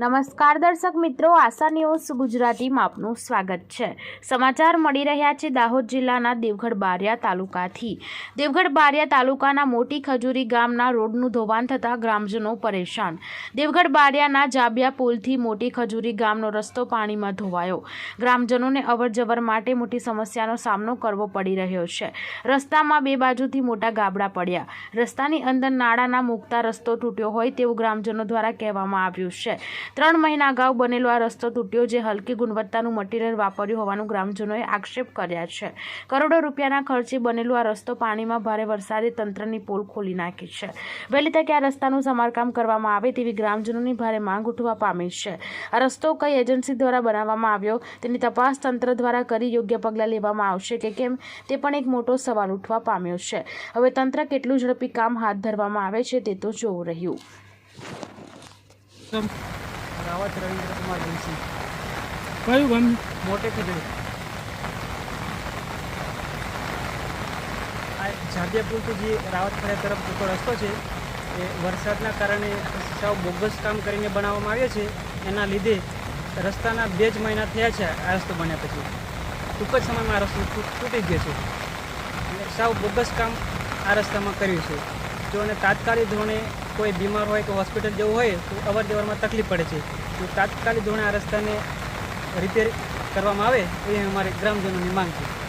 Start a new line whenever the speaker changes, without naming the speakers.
નમસ્કાર દર્શક મિત્રો, આશા ન્યૂઝ ગુજરાતીમાં આપનું સ્વાગત છે. સમાચાર મળી રહ્યા છે દાહોદ જિલ્લાના દેવગઢ બારિયા તાલુકાથી. દેવગઢ બારિયા તાલુકાના મોટી ખજૂરી ગામના રોડનું ધોવાણ થતાં ગ્રામજનો પરેશાન. દેવગઢ બારિયાના જાબિયા પુલથી મોટી ખજૂરી ગામનો રસ્તો પાણીમાં ધોવાયો. ગ્રામજનોને અવરજવર માટે મોટી સમસ્યાનો સામનો કરવો પડી રહ્યો છે. રસ્તામાં બે બાજુથી મોટા ગાબડા પડ્યા. રસ્તાની અંદર નાળાના મૂકતા રસ્તો તૂટ્યો હોય તેવું ગ્રામજનો દ્વારા કહેવામાં આવ્યું છે. ત્રણ મહિના અગાઉ બનેલો આ રસ્તો તૂટ્યો જે હલકી ગુણવત્તાનું મટીરિયલ વાપર્યું હોવાનું ગ્રામજનોએ આક્ષેપ કર્યા છે. કરોડો રૂપિયાના ખર્ચે બનેલો આ રસ્તો પાણીમાં ભારે વરસાદે તંત્રની પોલ ખોલી નાખી છે. વહેલી તકે આ રસ્તાનું સમારકામ કરવામાં આવે તેવી ગ્રામજનોની ભારે માંગ ઉઠવા પામી છે. આ રસ્તો કઈ એજન્સી દ્વારા બનાવવામાં આવ્યો તેની તપાસ તંત્ર દ્વારા કરી યોગ્ય પગલાં લેવામાં આવશે કે કેમ તે પણ એક મોટો સવાલ ઉઠવા પામ્યો છે. હવે તંત્ર કેટલું ઝડપી કામ હાથ ધરવામાં આવે છે તે તો જોવું રહ્યું.
રાવત રવિન્દ્ર કુમાર જોશી.
કયું ગામ?
મોટે ખજડી આ ઝાડિયા પુલથી જે રાવત ફળિયા તરફ જતો રસ્તો છે એ વરસાદના કારણે સાવ બોગસ કામ કરીને બનાવવામાં આવ્યો છે. એના લીધે રસ્તાના બે જ મહિના થયા છે આ રસ્તો બન્યા પછી. ટૂંક જ સમયમાં આ રસ્તો તૂટી ગયો છે. અને સાવ બોગસ કામ આ રસ્તામાં કર્યું છે. જો અને તાત્કાલિક ધોરણે કોઈ બીમાર હોય કે હોસ્પિટલ જવું હોય તો અવર જવરમાં તકલીફ પડે છે. તો તાત્કાલિક ધોરણે આ રસ્તાને રિપેર કરવામાં આવે એ અમારી ગ્રામજનોની માંગ છે.